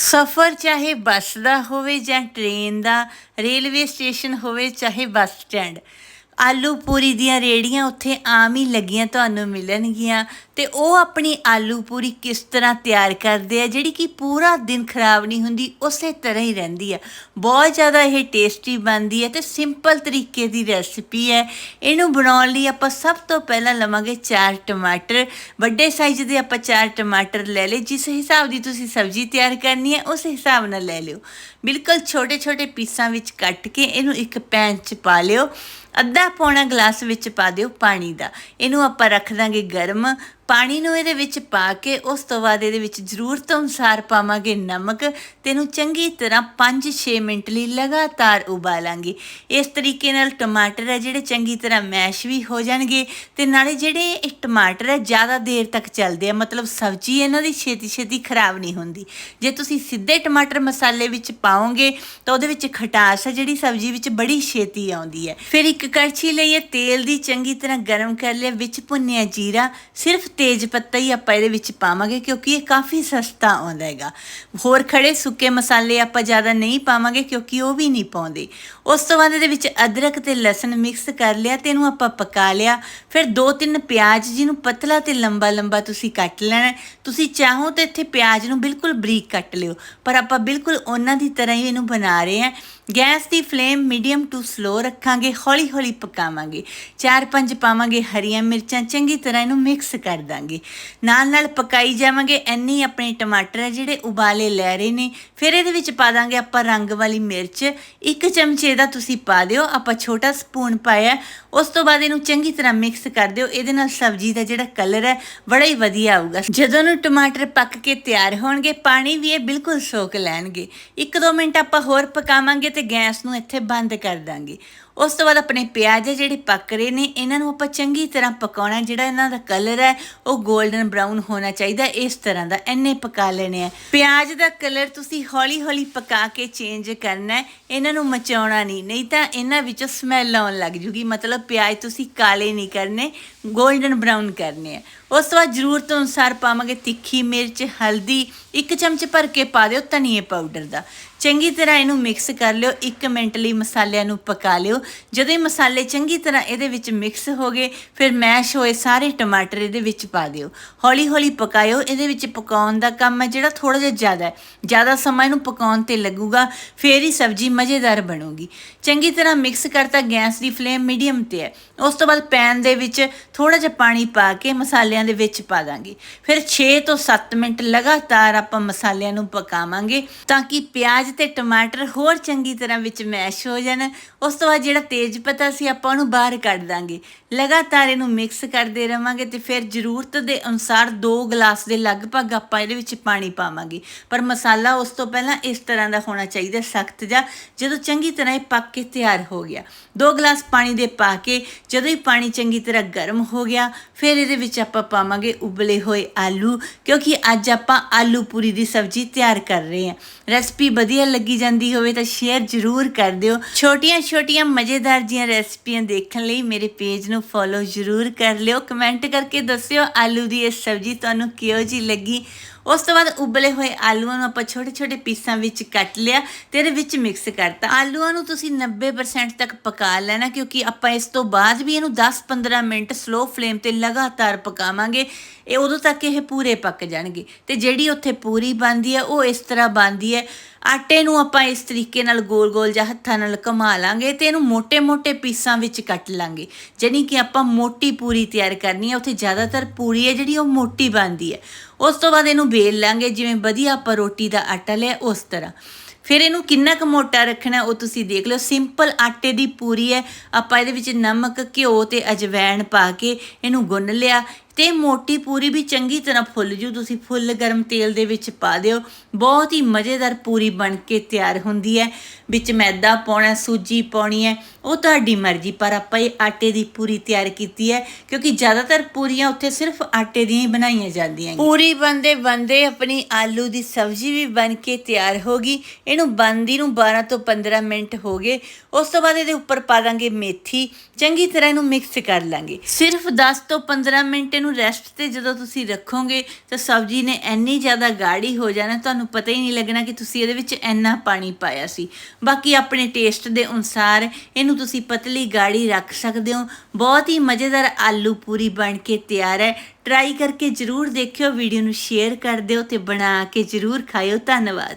ਸਫ਼ਰ ਚਾਹੇ ਬੱਸ ਦਾ ਹੋਵੇ ਜਾਂ ਟ੍ਰੇਨ ਦਾ ਰੇਲਵੇ ਸਟੇਸ਼ਨ ਹੋਵੇ ਚਾਹੇ ਬੱਸ ਸਟੈਂਡ ਆਲੂ ਪੂਰੀ ਦੀਆਂ ਰੇੜੀਆਂ ਉੱਥੇ ਆਮ ਹੀ ਲੱਗੀਆਂ, ਤੁਹਾਨੂੰ ਮਿਲਣਗੀਆਂ। ਤੇ ਉਹ ਆਪਣੀ ਆਲੂ ਪੂਰੀ ਕਿਸ ਤਰ੍ਹਾਂ ਤਿਆਰ ਕਰਦੇ ਆ, ਜਿਹੜੀ ਕਿ ਪੂਰਾ ਦਿਨ ਖਰਾਬ ਨਹੀਂ ਹੁੰਦੀ, ਉਸੇ ਤਰ੍ਹਾਂ ਹੀ ਰਹਿੰਦੀ ਆ। ਬਹੁਤ ਜ਼ਿਆਦਾ ਇਹ ਟੇਸਟੀ ਬਣਦੀ ਹੈ ਤੇ ਸਿੰਪਲ ਤਰੀਕੇ ਦੀ ਰੈਸਿਪੀ ਹੈ। ਇਹਨੂੰ ਬਣਾਉਣ ਲਈ ਆਪਾਂ ਸਭ ਤੋਂ ਪਹਿਲਾਂ ਲਵਾਂਗੇ ਚਾਰ ਟਮਾਟਰ। ਵੱਡੇ ਸਾਈਜ਼ ਦੇ ਆਪਾਂ ਚਾਰ ਟਮਾਟਰ ਲੈ ਲਏ, ਜਿਸ ਹਿਸਾਬ ਦੀ ਤੁਸੀਂ ਸਬਜ਼ੀ ਤਿਆਰ ਕਰਨੀ ਹੈ, ਉਸ ਹਿਸਾਬ ਨਾਲ ਲੈ ਲਿਓ। ਬਿਲਕੁਲ ਛੋਟੇ ਛੋਟੇ ਪੀਸਾਂ ਵਿੱਚ ਕੱਟ ਕੇ ਇਹਨੂੰ ਇੱਕ ਪੈਨ 'ਚ ਪਾ ਲਿਓ। ਅੱਧਾ ਪੌਣਾ ਗਲਾਸ ਵਿੱਚ ਪਾ ਦਿਓ ਪਾਣੀ ਦਾ। ਇਹਨੂੰ ਆਪਾਂ ਰੱਖ ਦਾਂਗੇ ਗਰਮ। ਪਾਣੀ ਨੂੰ ਇਹਦੇ ਵਿੱਚ ਪਾ ਕੇ ਉਸ ਤੋਂ ਬਾਅਦ ਇਹਦੇ ਵਿੱਚ ਜ਼ਰੂਰਤ ਅਨੁਸਾਰ ਪਾਵਾਂਗੇ ਨਮਕ ਤੇ ਇਹਨੂੰ ਚੰਗੀ ਤਰ੍ਹਾਂ 5-6 ਮਿੰਟ ਲਈ ਲਗਾਤਾਰ ਉਬਾਲਾਂਗੇ। ਇਸ ਤਰੀਕੇ ਨਾਲ ਟਮਾਟਰ ਹੈ ਜਿਹੜੇ ਚੰਗੀ ਤਰ੍ਹਾਂ ਮੈਸ਼ ਵੀ ਹੋ ਜਾਣਗੇ ਤੇ ਨਾਲੇ ਜਿਹੜੇ ਇਹ ਟਮਾਟਰ ਹੈ ਜ਼ਿਆਦਾ ਦੇਰ ਤੱਕ ਚੱਲਦੇ ਆ, ਮਤਲਬ ਸਬਜ਼ੀ ਇਹਨਾਂ ਦੀ ਛੇਤੀ ਛੇਤੀ ਖਰਾਬ ਨਹੀਂ ਹੁੰਦੀ। ਜੇ ਤੁਸੀਂ ਸਿੱਧੇ ਟਮਾਟਰ ਮਸਾਲੇ ਵਿੱਚ ਪਾਓਗੇ ਤਾਂ ਉਹਦੇ ਵਿੱਚ ਖਟਾਸ ਹੈ ਜਿਹੜੀ ਸਬਜ਼ੀ ਵਿੱਚ ਬੜੀ ਛੇਤੀ ਆਉਂਦੀ ਹੈ। ਫਿਰ ਇੱਕ ਇੱਕ ਕੜਛੀ ਲਈ ਲਈਏ ਤੇਲ ਦੀ ਚੰਗੀ ਤਰ੍ਹਾਂ ਗਰਮ ਕਰ ਲਿਆ, ਵਿੱਚ ਭੁੰਨਿਆ ਜੀਰਾ, ਸਿਰਫ ਤੇਜ ਪੱਤਾ ਹੀ ਆਪਾਂ ਇਹਦੇ ਵਿੱਚ ਪਾਵਾਂਗੇ ਕਿਉਂਕਿ ਇਹ ਕਾਫੀ ਸਸਤਾ ਆਉਂਦਾ ਹੈਗਾ। ਹੋਰ ਖੜੇ ਸੁੱਕੇ ਮਸਾਲੇ ਆਪਾਂ ਜ਼ਿਆਦਾ ਨਹੀਂ ਪਾਵਾਂਗੇ ਕਿਉਂਕਿ ਉਹ ਵੀ ਨਹੀਂ ਪਾਉਂਦੇ। ਉਸ ਤੋਂ ਬਾਅਦ ਇਹਦੇ ਵਿੱਚ ਅਦਰਕ ਤੇ ਲਸਣ ਮਿਕਸ ਕਰ ਲਿਆ ਤੇ ਇਹਨੂੰ ਆਪਾਂ ਪਕਾ ਲਿਆ। ਫਿਰ ਦੋ ਤਿੰਨ ਪਿਆਜ਼ ਜਿਹਨੂੰ ਪਤਲਾ ਤੇ ਲੰਬਾ ਲੰਬਾ ਤੁਸੀਂ ਕੱਟ ਲੈਣਾ ਤੁਸੀਂ ਚਾਹੋ ਤਾਂ ਇੱਥੇ ਪਿਆਜ਼ ਨੂੰ ਬਿਲਕੁਲ ਬਰੀਕ ਕੱਟ ਲਿਓ, ਪਰ ਆਪਾਂ ਬਿਲਕੁਲ ਉਹਨਾਂ ਦੀ ਤਰ੍ਹਾਂ ਹੀ ਇਹਨੂੰ ਬਣਾ ਰਹੇ ਹਾਂ। ਗੈਸ ਦੀ ਫਲੇਮ ਮੀਡੀਅਮ ਟੂ ਸਲੋ ਰੱਖਾਂਗੇ, ਹੌਲੀ ਹੌਲੀ ਪਕਾਵਾਂਗੇ। ਚਾਰ ਪੰਜ ਪਾਵਾਂਗੇ ਹਰੀਆਂ ਮਿਰਚਾਂ, ਚੰਗੀ ਤਰ੍ਹਾਂ ਇਹਨੂੰ ਮਿਕਸ ਕਰ ਦਾਂਗੇ। ਨਾਲ ਨਾਲ ਪਕਾਈ ਜਾਵਾਂਗੇ ਇੰਨੀ ਆਪਣੇ ਟਮਾਟਰ ਹੈ ਜਿਹੜੇ ਉਬਾਲੇ ਲੈ ਰਹੇ ਨੇ। ਫਿਰ ਇਹਦੇ ਵਿੱਚ ਪਾ ਦਾਂਗੇ ਆਪਾਂ ਰੰਗ ਵਾਲੀ ਮਿਰਚ। ਇੱਕ ਚਮਚੇ ਦਾ ਤੁਸੀਂ ਪਾ ਦਿਓ, ਆਪਾਂ ਛੋਟਾ ਸਪੂਨ ਪਾਇਆ। ਉਸ ਤੋਂ ਬਾਅਦ ਇਹਨੂੰ ਚੰਗੀ ਤਰ੍ਹਾਂ ਮਿਕਸ ਕਰ ਦਿਓ। ਇਹਦੇ ਨਾਲ ਸਬਜ਼ੀ ਦਾ ਜਿਹੜਾ ਕਲਰ ਹੈ, ਬੜਾ ਹੀ ਵਧੀਆ ਆਊਗਾ। ਜਦੋਂ ਨੂੰ ਟਮਾਟਰ ਪੱਕ ਕੇ ਤਿਆਰ ਹੋਣਗੇ, ਪਾਣੀ ਵੀ ਇਹ ਬਿਲਕੁਲ ਸੋਕ ਲੈਣਗੇ। ਇੱਕ ਦੋ ਮਿੰਟ ਆਪਾਂ ਹੋਰ ਪਕਾਵਾਂਗੇ ਤੇ ਗੈਸ ਨੂੰ ਇੱਥੇ ਬੰਦ ਕਰ ਦਾਂਗੇ। ਉਸ ਤੋਂ ਬਾਅਦ ਆਪਣੇ ਪਿਆਜ਼ ਹੈ ਜਿਹੜੇ ਪੱਕ ਰਹੇ ਨੇ, ਇਹਨਾਂ ਨੂੰ ਆਪਾਂ ਚੰਗੀ ਤਰ੍ਹਾਂ ਪਕਾਉਣਾ ਜਿਹੜਾ ਇਹਨਾਂ ਦਾ ਕਲਰ ਹੈ, ਉਹ 골ਡਨ ਬ੍ਰਾਊਨ ਹੋਣਾ ਚਾਹੀਦਾ ਇਸ ਤਰ੍ਹਾਂ ਦਾ ਇੰਨੇ ਪਕਾ ਲੈਣੇ ਆ। ਪਿਆਜ਼ ਦਾ ਕਲਰ ਤੁਸੀਂ ਹੌਲੀ ਹੌਲੀ ਪਕਾ ਕੇ ਚੇਂਜ ਕਰਨਾ ਹੈ, ਇਹਨਾਂ ਨੂੰ ਮਚਾਉਣਾ ਨਹੀਂ ਨਹੀਂ ਤਾਂ ਇਹਨਾਂ ਵਿੱਚੋਂ ਸਮੈਲ ਆਉਣ ਲੱਗ ਜੂਗੀ, ਮਤਲਬ ਪਿਆਜ਼ ਤੁਸੀਂ ਕਾਲੇ ਨਹੀਂ ਕਰਨੇ 골ਡਨ ਬ੍ਰਾਊਨ ਕਰਨੇ ਆ। ਉਸ ਤੋਂ ਬਾਅਦ ਜ਼ਰੂਰਤ ਅਨੁਸਾਰ ਪਾਵਾਂਗੇ ਤਿੱਖੀ ਮਿਰਚ, ਹਲਦੀ, ਇੱਕ ਚਮਚ ਭਰ ਕੇ ਪਾ ਦਿਓ ਧਨੀਏ ਪਾਊਡਰ ਦਾ। ਚੰਗੀ ਤਰ੍ਹਾਂ ਇਹਨੂੰ ਮਿਕਸ ਕਰ ਲਿਓ 1 ਮਿੰਟ ਲਈ ਮਸਾਲਿਆਂ ਨੂੰ ਪਕਾ ਲਿਓ ਜਦੋਂ ਇਹ ਮਸਾਲੇ ਚੰਗੀ ਤਰ੍ਹਾਂ ਇਹਦੇ ਵਿੱਚ ਮਿਕਸ ਹੋ ਗਏ, ਫਿਰ ਮੈਸ਼ ਹੋਏ ਸਾਰੇ ਟਮਾਟਰ ਇਹਦੇ ਵਿੱਚ ਪਾ ਦਿਓ। ਹੌਲੀ ਹੌਲੀ ਪਕਾਇਓ, ਇਹਦੇ ਵਿੱਚ ਪਕਾਉਣ ਦਾ ਕੰਮ ਹੈ ਜਿਹੜਾ ਥੋੜਾ ਜਿਹਾ ਜ਼ਿਆਦਾ ਹੈ। ਜ਼ਿਆਦਾ ਸਮਾਂ ਇਹਨੂੰ ਪਕਾਉਣ ਤੇ ਲੱਗੂਗਾ, ਫੇਰ ਹੀ ਸਬਜ਼ੀ ਮਜ਼ੇਦਾਰ ਬਣੂਗੀ। ਚੰਗੀ ਤਰ੍ਹਾਂ ਮਿਕਸ ਕਰਤਾ ਗੈਸ ਦੀ ਫਲੇਮ ਮੀਡੀਅਮ ਤੇ ਹੈ। ਉਸ ਤੋਂ ਬਾਅਦ ਪੈਨ ਦੇ ਵਿੱਚ ਥੋੜਾ ਜਿਹਾ ਪਾਣੀ ਪਾ ਕੇ ਮਸਾਲਿਆਂ ਦੇ ਵਿੱਚ ਪਾ ਦਾਂਗੇ। ਫਿਰ 6 ਤੋਂ 7 ਮਿੰਟ ਲਗਾਤਾਰ ਆਪਾਂ ਮਸਾਲਿਆਂ ਨੂੰ ਪਕਾਵਾਂਗੇ ਤਾਂ ਕਿ ਪਿਆਜ਼ ਤੇ ਟਮਾਟਰ ਹੋਰ ਚੰਗੀ ਤਰ੍ਹਾਂ ਵਿੱਚ ਮੈਸ਼ ਹੋ ਜਾਣ। ਉਸ ਤੋਂ ਬਾਅਦ ਜਿਹੜਾ ਤੇਜ ਪਤਾ ਸੀ, ਆਪਾਂ ਉਹਨੂੰ ਬਾਹਰ ਕੱਢ ਦਾਂਗੇ। ਲਗਾਤਾਰ ਇਹਨੂੰ ਮਿਕਸ ਕਰਦੇ ਰਵਾਂਗੇ ਤੇ ਫਿਰ ਜ਼ਰੂਰਤ ਦੇ ਅਨੁਸਾਰ 2 ਗਲਾਸ ਦੇ ਲਗਭਗ ਆਪਾਂ ਇਹਦੇ ਵਿੱਚ ਪਾਣੀ ਪਾਵਾਂਗੇ। ਪਰ ਮਸਾਲਾ ਉਸ ਤੋਂ ਪਹਿਲਾਂ ਇਸ ਤਰ੍ਹਾਂ ਦਾ ਹੋਣਾ ਚਾਹੀਦਾ, ਸਖਤ ਜਿਹਾ ਜਦੋਂ ਚੰਗੀ ਤਰ੍ਹਾਂ ਇਹ ਪੱਕ ਕੇ ਤਿਆਰ ਹੋ ਗਿਆ। 2 ਗਲਾਸ ਪਾਣੀ ਦੇ ਪਾ ਕੇ ਜਦੋਂ ਹੀ ਪਾਣੀ ਚੰਗੀ ਤਰ੍ਹਾਂ ਗਰਮ ਹੋ ਗਿਆ, ਫਿਰ ਇਹਦੇ ਵਿੱਚ ਆਪਾਂ ਪਾਵਾਂਗੇ ਉਬਲੇ ਹੋਏ ਆਲੂ, ਕਿਉਂਕਿ ਅੱਜ ਆਪਾਂ ਆਲੂ ਪੂਰੀ ਦੀ ਸਬਜ਼ੀ ਤਿਆਰ ਕਰ ਰਹੇ ਹਾਂ। ਰੈਸਪੀ ਵਧੀਆ ਲੱਗੀ ਜਾਂਦੀ ਹੋਵੇ ਤਾਂ ਸ਼ੇਅਰ ਜ਼ਰੂਰ ਕਰ ਦਿਓ। ਛੋਟੀਆਂ-ਛੋਟੀਆਂ ਮਜ਼ੇਦਾਰ ਜੀਆਂ ਰੈਸਪੀਆਂ ਦੇਖਣ ਲਈ ਮੇਰੇ ਪੇਜ ਨੂੰ ਫੋਲੋ ਜ਼ਰੂਰ ਕਰ ਲਿਓ। ਕਮੈਂਟ ਕਰਕੇ ਦੱਸਿਓ ਆਲੂ ਦੀ ਇਹ ਸਬਜ਼ੀ ਤੁਹਾਨੂੰ ਕਿਹੋ ਜੀ ਲੱਗੀ? ਉਸ ਤੋਂ ਬਾਅਦ ਉਬਲੇ ਹੋਏ ਆਲੂਆਂ ਨੂੰ ਆਪਾਂ ਛੋਟੇ-ਛੋਟੇ ਪੀਸਾਂ ਵਿੱਚ ਕੱਟ ਲਿਆ ਤੇ ਇਹਦੇ ਵਿੱਚ ਮਿਕਸ ਕਰਤਾ। ਆਲੂਆਂ ਨੂੰ ਤੁਸੀਂ 90% ਤੱਕ ਪਕਾ ਲੈਣਾ, ਕਿਉਂਕਿ ਆਪਾਂ ਇਸ ਤੋਂ ਬਾਅਦ ਵੀ ਇਹਨੂੰ 10-15 ਮਿੰਟ ਸਲੋ ਫਲੇਮ ਤੇ ਲਗਾਤਾਰ ਪਕਾਵਾਂਗੇ। ਇਹ ਉਦੋਂ ਤੱਕ ਇਹ ਪੂਰੇ ਪੱਕ ਜਾਣਗੇ। ਤੇ ਜਿਹੜੀ ਉੱਥੇ ਪੂਰੀ ਬਣਦੀ ਹੈ ਉਹ ਇਸ ਤਰ੍ਹਾਂ ਬਣਦੀ ਹੈ ਆਟੇ ਨੂੰ ਆਪਾਂ ਇਸ ਤਰੀਕੇ ਨਾਲ ਗੋਲ-ਗੋਲ ਜਾਂ ਹੱਥਾਂ ਨਾਲ ਘੁਮਾ ਲਾਂਗੇ ਤੇ ਇਹਨੂੰ ਮੋٹے-ਮੋٹے ਪੀਸਾਂ ਵਿੱਚ ਕੱਟ ਲਾਂਗੇ। ਜਾਨੀ ਕਿ ਆਪਾਂ ਮੋਟੀ ਪੂਰੀ ਤਿਆਰ ਕਰਨੀ ਹੈ ਉੱਥੇ ਜ਼ਿਆਦਾਤਰ ਪੂਰੀ ਹੈ ਜਿਹੜੀ ਉਹ ਮੋਟੀ ਬਣਦੀ ਹੈ ਉਸ ਤੋਂ ਬਾਅਦ ਇਹਨੂੰ ਬੇਲ ਲਾਂਗੇ, ਜਿਵੇਂ ਵਧੀਆ ਆਪਾਂ ਰੋਟੀ ਦਾ ਆਟਾ ਲਿਆ ਉਸ ਤਰ੍ਹਾਂ। ਫਿਰ ਇਹਨੂੰ ਕਿੰਨਾ ਕੁ ਮੋਟਾ ਰੱਖਣਾ ਉਹ ਤੁਸੀਂ ਦੇਖ ਲਓ। ਸਿੰਪਲ ਆਟੇ ਦੀ ਪੂਰੀ ਹੈ। ਆਪਾਂ ਇਹਦੇ ਵਿੱਚ ਨਮਕ, ਘਿਓ ਤੇ ਅਜਵੈਣ ਪਾ ਕੇ ਇਹਨੂੰ ਗੁੰਨ ਲਿਆ। ਤੇ ਮੋਟੀ ਪੂਰੀ ਵੀ ਚੰਗੀ ਤਰ੍ਹਾਂ ਫੁੱਲ ਜੂ। ਤੁਸੀਂ ਫੁੱਲ ਗਰਮ ਤੇਲ ਦੇ ਵਿੱਚ ਪਾ ਦਿਓ। ਬਹੁਤ ਹੀ ਮਜ਼ੇਦਾਰ ਪੂਰੀ ਬਣ ਕੇ ਤਿਆਰ ਹੁੰਦੀ ਹੈ। ਵਿੱਚ ਮੈਦਾ ਪਾਉਣਾ ਸੂਜੀ ਪਾਉਣੀ ਹੈ। ਉਹ ਤੁਹਾਡੀ ਮਰਜ਼ੀ ਪਰ ਆਪਾਂ ਇਹ ਆਟੇ ਦੀ ਪੂਰੀ ਤਿਆਰ ਕੀਤੀ ਹੈ ਕਿਉਂਕਿ ਜ਼ਿਆਦਾਤਰ ਪੂਰੀਆਂ ਉੱਥੇ ਸਿਰਫ ਆਟੇ ਦੀਆਂ ਹੀ ਬਣਾਈਆਂ ਜਾਂਦੀਆਂ ਪੂਰੀ ਬੰਦੇ ਬੰਦੇ ਆਪਣੀ ਆਲੂ ਦੀ ਸਬਜ਼ੀ ਵੀ ਬਣ ਕੇ ਤਿਆਰ ਹੋ ਗਈ। ਇਹਨੂੰ ਬੰਦੀ ਨੂੰ 12 ਤੋਂ 15 ਮਿੰਟ ਹੋ ਗਏ। ਉਸ ਤੋਂ ਬਾਅਦ ਇਹਦੇ ਉੱਪਰ ਪਾ ਦਾਂਗੇ ਮੇਥੀ। ਚੰਗੀ ਤਰ੍ਹਾਂ ਇਹਨੂੰ ਮਿਕਸ ਕਰ ਲਾਂਗੇ। ਸਿਰਫ 10 ਤੋਂ 15 ਮਿੰਟ ਇਹਨੂੰ ਇਹਨੂੰ ਰੈਸਟ ਤੇ ਜਦੋਂ ਤੁਸੀਂ ਰੱਖੋਗੇ ਤਾਂ ਸਬਜ਼ੀ ਨੇ ਇੰਨੀ ਜ਼ਿਆਦਾ ਗਾੜੀ ਹੋ ਜਾਣਾ, ਤੁਹਾਨੂੰ ਪਤਾ ਹੀ ਨਹੀਂ ਲੱਗਣਾ ਕਿ ਤੁਸੀਂ ਇਹਦੇ ਵਿੱਚ ਇੰਨਾ ਪਾਣੀ ਪਾਇਆ ਸੀ। ਬਾਕੀ ਆਪਣੇ ਟੇਸਟ ਦੇ ਅਨੁਸਾਰ ਇਹਨੂੰ ਤੁਸੀਂ ਪਤਲੀ ਗਾੜੀ ਰੱਖ ਸਕਦੇ ਹੋ। ਬਹੁਤ ਹੀ ਮਜ਼ੇਦਾਰ ਆਲੂ ਪੂਰੀ ਬਣ ਕੇ ਤਿਆਰ ਹੈ। ਟਰਾਈ ਕਰਕੇ ਜਰੂਰ ਦੇਖਿਓ ਵੀਡੀਓ ਨੂੰ ਸ਼ੇਅਰ ਕਰ ਦਿਓ ਤੇ ਬਣਾ ਕੇ ਜਰੂਰ ਖਾਇਓ। ਧੰਨਵਾਦ।